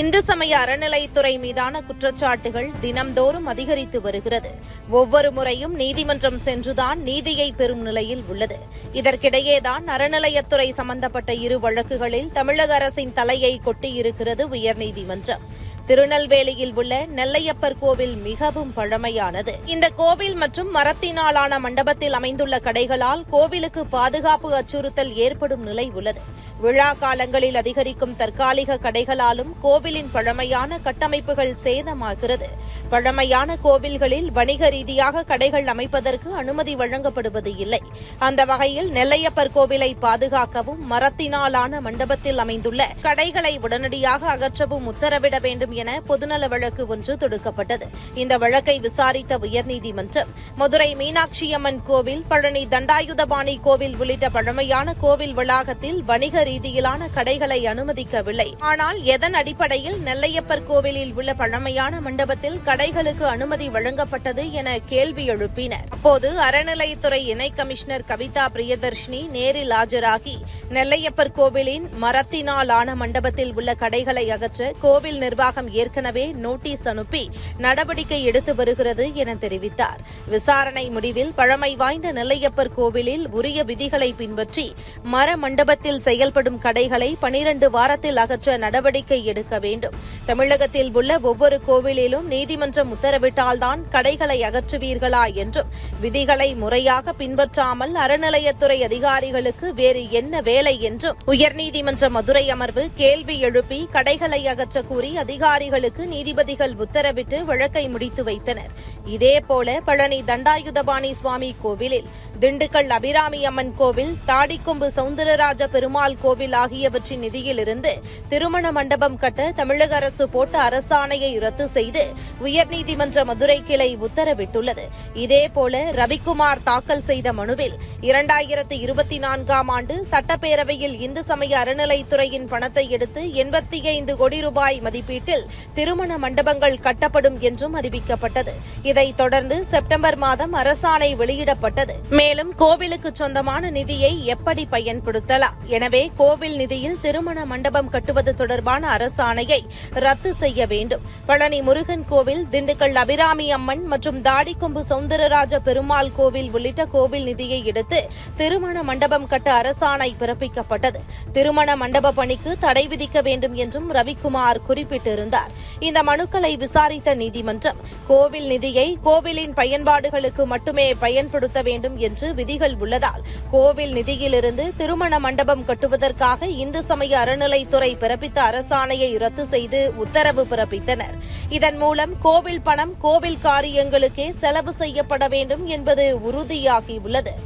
இந்து சமய அறநிலைத்துறை மீதான குற்றச்சாட்டுகள் தினம்தோறும் அதிகரித்து வருகிறது. ஒவ்வொரு முறையும் நீதிமன்றம் சென்றுதான் நீதியை பெறும் நிலையில் உள்ளது. இதற்கிடையேதான் அறநிலையத்துறை சம்பந்தப்பட்ட இரு வழக்குகளில் தமிழக அரசின் தலையை கொட்டியிருக்கிறது உயர்நீதிமன்றம். திருநெல்வேலியில் உள்ள நெல்லையப்பர் கோவில் மிகவும் பழமையானது. இந்த கோவில் மற்றும் மரத்தினாலான மண்டபத்தில் அமைந்துள்ள கடைகளால் கோவிலுக்கு பாதுகாப்பு அச்சுறுத்தல் ஏற்படும் நிலை உள்ளது. விழா காலங்களில் அதிகரிக்கும் தற்காலிக கடைகளாலும் கோவிலின் பழமையான கட்டமைப்புகள் சேதமாகிறது. பழமையான கோவில்களில் வணிக ரீதியாக கடைகள் அமைப்பதற்கு அனுமதி வழங்கப்படுவது இல்லை. அந்த வகையில் நெல்லையப்பர் கோவிலை பாதுகாக்கவும் மரத்தினாலான மண்டபத்தில் அமைந்துள்ள கடைகளை உடனடியாக அகற்றவும் உத்தரவிட வேண்டும் என பொதுநல வழக்கு ஒன்று தொடுக்கப்பட்டது. இந்த வழக்கை விசாரித்த உயர்நீதிமன்றம் மதுரை மீனாட்சியம்மன் கோவில் பழனி தண்டாயுதபாணி கோவில் உள்ளிட்ட பழமையான கோவில் வளாகத்தில் வணிக ரீதியிலான கடைகளை அனுமதிக்கவில்லை. ஆனால் எதன் அடிப்படையில் நெல்லையப்பர் கோவிலில் உள்ள பழமையான மண்டபத்தில் கடைகளுக்கு அனுமதி வழங்கப்பட்டது என கேள்வி எழுப்பினர். அப்போது அறநிலையத்துறை இணை கமிஷனர் கவிதா பிரியதர்ஷினி நேரில் ஆஜராகி நெல்லையப்பர் கோவிலின் மரத்தினால் ஆன மண்டபத்தில் உள்ள கடைகளை அகற்ற கோவில் நிர்வாகம் ஏற்கனவே நோட்டீஸ் அனுப்பி நடவடிக்கை எடுத்து வருகிறது என தெரிவித்தார். விசாரணை முடிவில் பழமை வாய்ந்த நெல்லையப்பர் கோவிலில் உரிய விதிகளை பின்பற்றி மர மண்டபத்தில் செயல்படும் கடைகளை பனிரண்டு வாரத்தில் அகற்ற நடவடிக்கை எடுக்க வேண்டும். தமிழகத்தில் உள்ள ஒவ்வொரு கோவிலிலும் நீதிமன்றம் உத்தரவிட்டால்தான் கடைகளை அகற்றுவீர்களா என்றும் விதிகளை முறையாக பின்பற்றாமல் அறநிலையத்துறை அதிகாரிகளுக்கு வேறு என்ன வேலை வேலை என்றும் உயர்நீதிமன்ற மதுரை அமர்வு கேள்வி எழுப்பி கடைகளை அகற்ற கூறி அதிகாரிகளுக்கு நீதிபதிகள் உத்தரவிட்டு வழக்கை முடித்து வைத்தனர். இதேபோல பழனி தண்டாயுதபாணி சுவாமி கோவிலில் திண்டுக்கல் அபிராமி அம்மன் கோவில் தாடிக்கொம்பு சவுந்தரராஜ பெருமாள் கோவில் ஆகியவற்றின் நிதியிலிருந்து திருமண மண்டபம் கட்ட தமிழக அரசு போட்ட அரசாணையை ரத்து செய்து உயர்நீதிமன்ற மதுரை கிளை உத்தரவிட்டுள்ளது. இதேபோல ரவிக்குமார் தாக்கல் செய்த மனுவில் இரண்டாயிரத்து இருபத்தி நான்காம் ஆண்டு சட்ட சட்டப்பேரவையில் இந்து சமய அறநிலைத்துறையின் பணத்தை எடுத்து எண்பத்தி ஐந்து கோடி ரூபாய் மதிப்பீட்டில் திருமண மண்டபங்கள் கட்டப்படும் என்றும் அறிவிக்கப்பட்டது. இதைத் தொடர்ந்து செப்டம்பர் மாதம் அரசாணை வெளியிடப்பட்டது. மேலும் கோவிலுக்கு சொந்தமான நிதியை எப்படி பயன்படுத்தலாம்? எனவே கோவில் நிதியில் திருமண மண்டபம் கட்டுவது தொடர்பான அரசாணையை ரத்து செய்ய வேண்டும். பழனி முருகன் கோவில் திண்டுக்கல் அபிராமி அம்மன் மற்றும் தாடிக்கொம்பு சவுந்தரராஜ பெருமாள் கோவில் உள்ளிட்ட கோவில் நிதியை எடுத்து திருமண மண்டபம் கட்ட அரசாணை பிறப்பிக்கப்பட்டது. திருமண மண்டப பணிக்கு தடை விதிக்க வேண்டும் என்றும் ரவிக்குமார் குறிப்பிட்டிருந்தார். இந்த மனுக்களை விசாரித்த நீதிமன்றம் கோவில் நிதியை கோவிலின் பயன்பாடுகளுக்கு மட்டுமே பயன்படுத்த வேண்டும் என்று விதிகள் உள்ளதால் கோவில் நிதியிலிருந்து திருமண மண்டபம் கட்டுவதற்காக இந்து சமய அறநிலைத்துறை பிறப்பித்த அரசாணையை ரத்து செய்து உத்தரவு பிறப்பித்தனர். இதன் மூலம் கோவில் பணம் கோவில் காரியங்களுக்கே செலவு செய்யப்பட வேண்டும் என்பது உறுதியாகியுள்ளது.